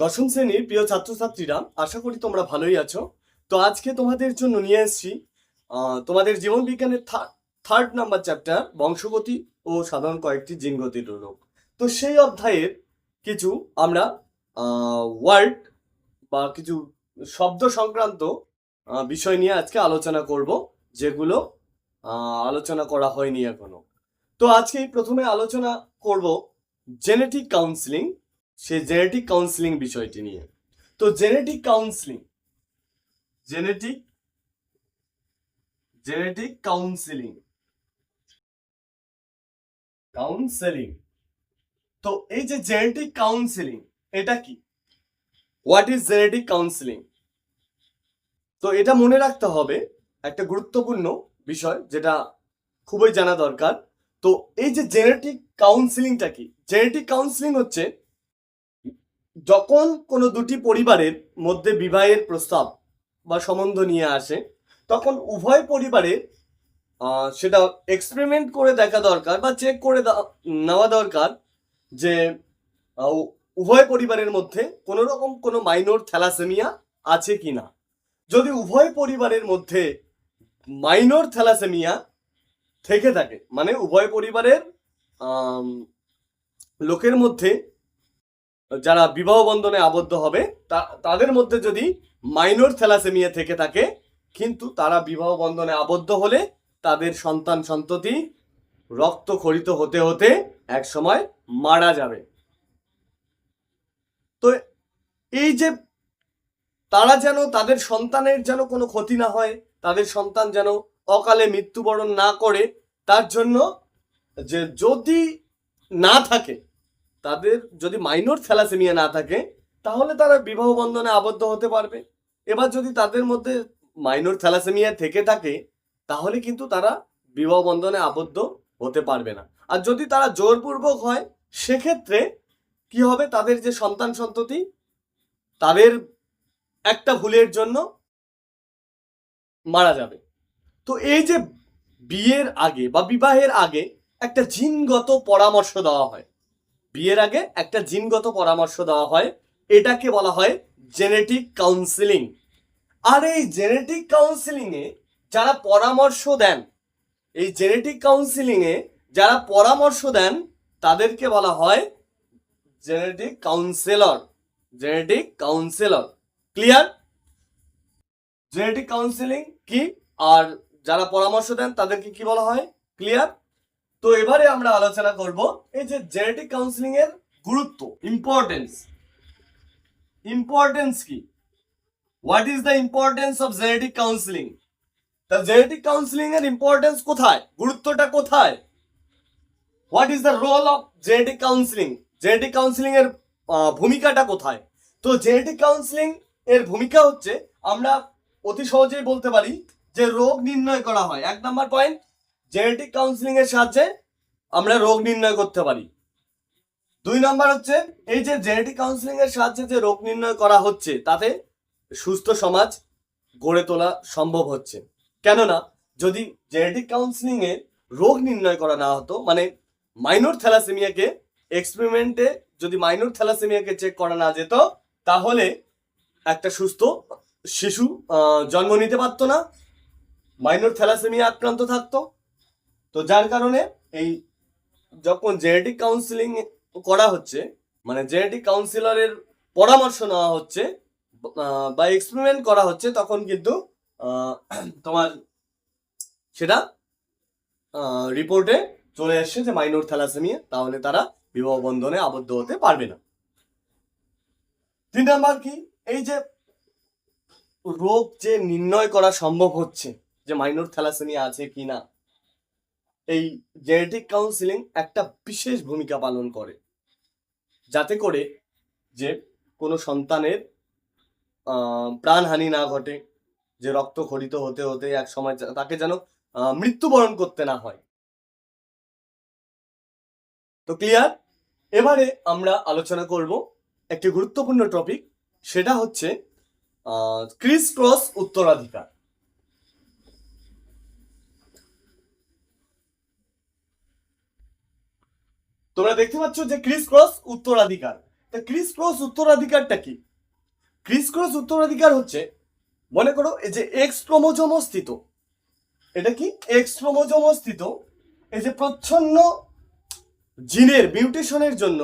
দশম শ্রেণির প্রিয় ছাত্রছাত্রীরা, আশা করি তোমরা ভালোই আছো। তো আজকে তোমাদের জন্য নিয়ে এসেছি তোমাদের জীবন বিজ্ঞানের থার্ড নাম্বার চ্যাপ্টার বংশগতি ও সাধারণ কয়েকটি জিনগতির রোগ তো সেই অধ্যায়ের কিছু আমরা ওয়ার্ড বা কিছু শব্দ সংক্রান্ত বিষয় নিয়ে আজকে আলোচনা করব, যেগুলো আলোচনা করা হয়নি এখনও। তো আজকে প্রথমে আলোচনা করব জেনেটিক কাউন্সিলিং সে জেনেটিক কাউন্সিলিং বিষয়টি নিয়ে। তো genetic counselling genetic genetic counselling counselling তো এই যে জেনেটিক কাউন্সিলিং এটা কি? হোয়াট ইজ জেনেটিক কাউন্সিলিং তো এটা মনে রাখতে হবে, একটা গুরুত্বপূর্ণ বিষয় যেটা খুবই জানা দরকার। তো এই যে জেনেটিক কাউন্সিলিংটা কি? জেনেটিক কাউন্সিলিং হচ্ছে যখন কোনো দুটি পরিবারের মধ্যে বিবাহের প্রস্তাব বা সম্বন্ধ নিয়ে আসে, তখন উভয় পরিবারে সেটা এক্সপেরিমেন্ট করে দেখা দরকার বা চেক করে নেওয়া দরকার যে উভয় পরিবারের মধ্যে কোনো রকম কোনো মাইনর থ্যালাসেমিয়া আছে কি না। যদি উভয় পরিবারের মধ্যে মাইনর থ্যালাসেমিয়া থেকে থাকে মানে উভয় পরিবারের লোকের মধ্যে যারা বিবাহ বন্ধনে আবদ্ধ হবে তাদের মধ্যে যদি মাইনর থ্যালাসেমিয়া থেকে থাকে, কিন্তু তারা বিবাহ বন্ধনে আবদ্ধ হলে তাদের সন্তান সন্ততি রক্ত খরিত হতে হতে এক সময় মারা যাবে। তো এই যে তারা যেন, তাদের সন্তানের যেন কোনো ক্ষতি না হয়, তাদের সন্তান যেন অকালে মৃত্যুবরণ না করে, তার জন্য যে যদি না থাকে তাদের যদি মাইনর থ্যালাসেমিয়া না থাকে, তাহলে তারা বিবাহ বন্ধনে আবদ্ধ হতে পারবে। এবার যদি তাদের মধ্যে মাইনর থ্যালাসেমিয়া থেকে থাকে, তাহলে কিন্তু তারা বিবাহ বন্ধনে আবদ্ধ হতে পারবে না। আর যদি তারা জোরপূর্বক হয়, সেক্ষেত্রে কি হবে? তাদের যে সন্তান সন্ততি, তাদের একটা ভুলের জন্য মারা যাবে। তো এই যে বিয়ের আগে বা বিবাহের আগে একটা জিনগত পরামর্শ দেওয়া হয়। বিয়ের আগে একটা জিনগত পরামর্শ দেওয়া হয়। এটাকে বলা হয় জেনেটিক কাউন্সিলিং আর এই জেনেটিক কাউন্সিলিং এ যারা পরামর্শ দেন, এই জেনেটিক কাউন্সিলিং এ যারা পরামর্শ দেন, তাদেরকে বলা হয় genetic counsellor genetic counsellor clear genetic counselling কি? আর যারা পরামর্শ দেন, তাদেরকে কি বলা হয়? ক্লিয়ার তো এবারে আমরা আলোচনা করব এই যে জেনেটিক কাউন্সিলিং এর গুরুত্ব ইম্পর্টেন্স ইম্পর্টেন্স কি? What is the importance of genetic counselling তা জেনেটিক কাউন্সিলিং এর ইম্পর্টেন্স কোথায়? গুরুত্বটা কোথায়? What is the role of genetic counselling genetic counselling এর ভূমিকাটা কোথায়? তো জেনেটিক কাউন্সিলিং এর ভূমিকা হচ্ছে, আমরা অতি সহজেই বলতে পারি যে রোগ নির্ণয় করা হয়। এক নাম্বার পয়েন্ট জেনেটিক কাউন্সিলিং এর সাহায্যে আমরা রোগ নির্ণয় করতে পারি। দুই নাম্বার হচ্ছে, এই যে জেনেটিক কাউন্সিলিং এর সাহায্যে যে রোগ নির্ণয় করা হচ্ছে, তাতে সুস্থ সমাজ গড়ে তোলা সম্ভব হচ্ছে। কেননা, যদি জেনেটিক কাউন্সিলিং এ রোগ নির্ণয় করা না হতো মানে মাইনর থ্যালাসেমিয়াকে এক্সপেরিমেন্টে যদি মাইনর থ্যালাসেমিয়াকে চেক করা না যেত, তাহলে একটা সুস্থ শিশু জন্ম নিতে পারতো না, মাইনর থ্যালাসেমিয়া আক্রান্ত থাকতো। তো যার কারণে এই যখন জেনেটিক কাউন্সিলিং করা হচ্ছে মানে জেনেটিক কাউন্সিলরের পরামর্শ নেওয়া হচ্ছে, বা এক্সপেরিমেন্ট করা হচ্ছে, তখন কিন্তু তোমার সেটা রিপোর্টে চলে আসছে যে মাইনর থ্যালাসেমিয়া তাহলে তারা বিবাহ বন্ধনে আবদ্ধ হতে পারবে না। তিন নাম্বার কি? এই যে রোগ যে নির্ণয় করা সম্ভব হচ্ছে, যে মাইনর থ্যালাসেমিয়া আছে কি না এই জেনেটিক কাউন্সিলিং একটা বিশেষ ভূমিকা পালন করে। যাতে করে যে কোনো সন্তানের প্রাণহানি না ঘটে, যে রক্ত খরিত হতে হতে এক সময় তাকে যেন মৃত্যুবরণ করতে না হয়। তো ক্লিয়ার এবারে আমরা আলোচনা করব একটি গুরুত্বপূর্ণ টপিক সেটা হচ্ছে ক্রিস ক্রস উত্তরাধিকার। তোমরা দেখতে পাচ্ছ যে ক্রিস ক্রস উত্তরাধিকার। তা ক্রিস ক্রস উত্তরাধিকারটা কি? ক্রিস ক্রস উত্তরাধিকার হচ্ছে, মনে করো এই যে এক্স ক্রোমোজোম স্থিত এটা কি? এক্স ক্রোমোজোম স্থিত এই যে প্রচ্ছন্ন জিনের, মিউটেশনের জন্য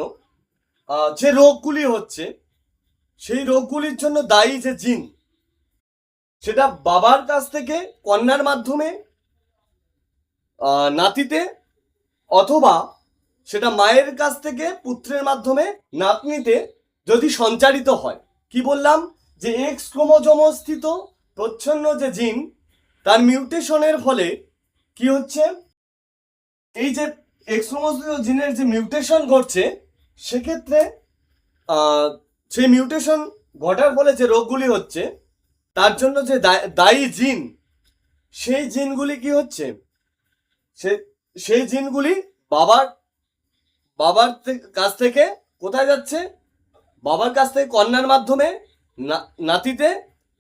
যে রোগগুলি হচ্ছে, সেই রোগগুলির জন্য দায়ী যে জিন, সেটা বাবার কাছ থেকে কন্যার মাধ্যমে নাতিতে অথবা সেটা মায়ের কাছ থেকে পুত্রের মাধ্যমে নাতনিতে যদি সঞ্চারিত হয়। কি বললাম? যে এক্স ক্রোমোজোমস্থিত প্রচ্ছন্ন যে জিন, তার মিউটেশনের ফলে কি হচ্ছে? এই যে এক্স ক্রোমোজোম জিনের যে মিউটেশন ঘটছে, সেক্ষেত্রে সেই মিউটেশন ঘটার ফলে যে রোগগুলি হচ্ছে, তার জন্য যে দায়ী জিন, সেই জিনগুলি কি হচ্ছে? সে, সেই জিনগুলি বাবার বাবার কাছ থেকে কোথায় যাচ্ছে? বাবার কাছ থেকে কন্যার মাধ্যমে নাতিতে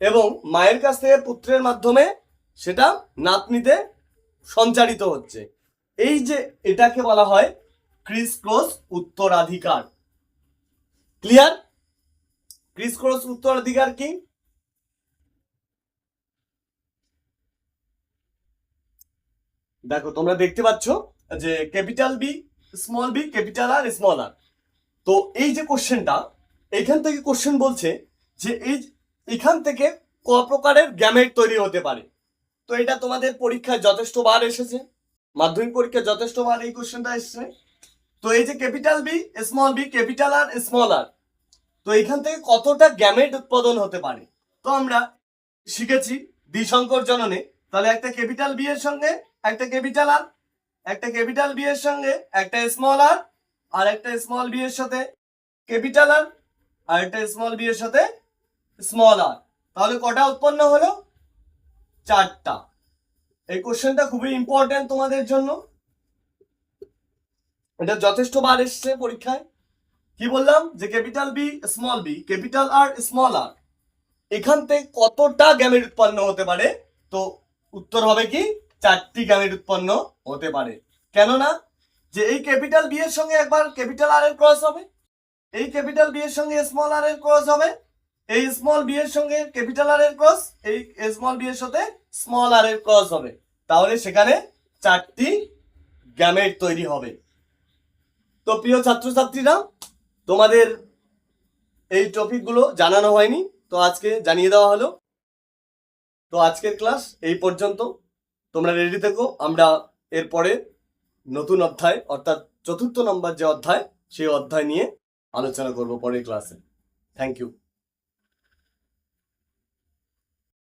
এবং মায়ের কাছ থেকে পুত্রের মাধ্যমে সেটা নাতনিতে সঞ্চারিত হচ্ছে। এই যে এটাকে বলা হয় ক্রিস ক্রস উত্তরাধিকার। ক্লিয়ার? ক্রিস ক্রস উত্তরাধিকার কি? দেখো, তোমরা দেখতে পাচ্ছ যে capital B small B capital R small R তো এই যে কোশ্চেনটা এখান থেকে কোশ্চেন বলছে যে এই, এখান থেকে ক প্রকারের গ্যামেট তৈরি হতে পারে। তো এটা তোমাদের পরীক্ষায় যথেষ্ট বার এসেছে। মাধ্যমিক পরীক্ষায় যথেষ্ট বার এই কোশ্চেনটা এসেছে। তো এই যে capital B small B capital R small R তো এখান থেকে কতটা গ্যামেট উৎপাদন হতে পারে? তো আমরা শিখেছি দ্বিসংকর জননে। তাহলে একটা ক্যাপিটাল বি এর সঙ্গে, একটা ক্যাপিটাল আর একটা ক্যাপিটাল বি এর সঙ্গে, একটা স্মল আর আর একটা স্মল বি এর সাথে ক্যাপিটাল আর আর একটা স্মল বি এর সাথে স্মল আর তাহলে কটা উৎপন্ন হলো? চারটা। এই কোশ্চেনটা খুবই ইম্পর্টেন্ট তোমাদের জন্য। এটা যথেষ্ট বার এসছে পরীক্ষায়। কি বললাম? যে capital B small B capital R small R এখান থেকে কতটা গ্যামেট উৎপন্ন হতে পারে? তো উত্তর হবে কি? চারটি গ্যামেট উৎপন্ন হতে পারে। কেননা, যে এই ক্যাপিটাল বি এর সঙ্গে একবার ক্যাপিটাল আর এর ক্রস হবে, এই ক্যাপিটাল বি এর সঙ্গে স্মল আর এর ক্রস হবে, এই স্মল বি এর সঙ্গে ক্যাপিটাল আর এর ক্রস এই স্মল বি এর সাথে স্মল আর এর ক্রস হবে। তাহলে সেখানে চারটি গ্যামেট তৈরি হবে। তো প্রিয় ছাত্রছাত্রীরা, তোমাদের এই টপিকগুলো জানানো হয়নি, তো আজকে জানিয়ে দেওয়া হলো। তো আজকের ক্লাস এই পর্যন্ত। তোমরা রেডি থেকো, আমরা এরপরে নতুন অধ্যায়, অর্থাৎ চতুর্থ নম্বর যে অধ্যায়, সেই অধ্যায় নিয়ে আলোচনা করব পরের ক্লাসে থ্যাংক ইউ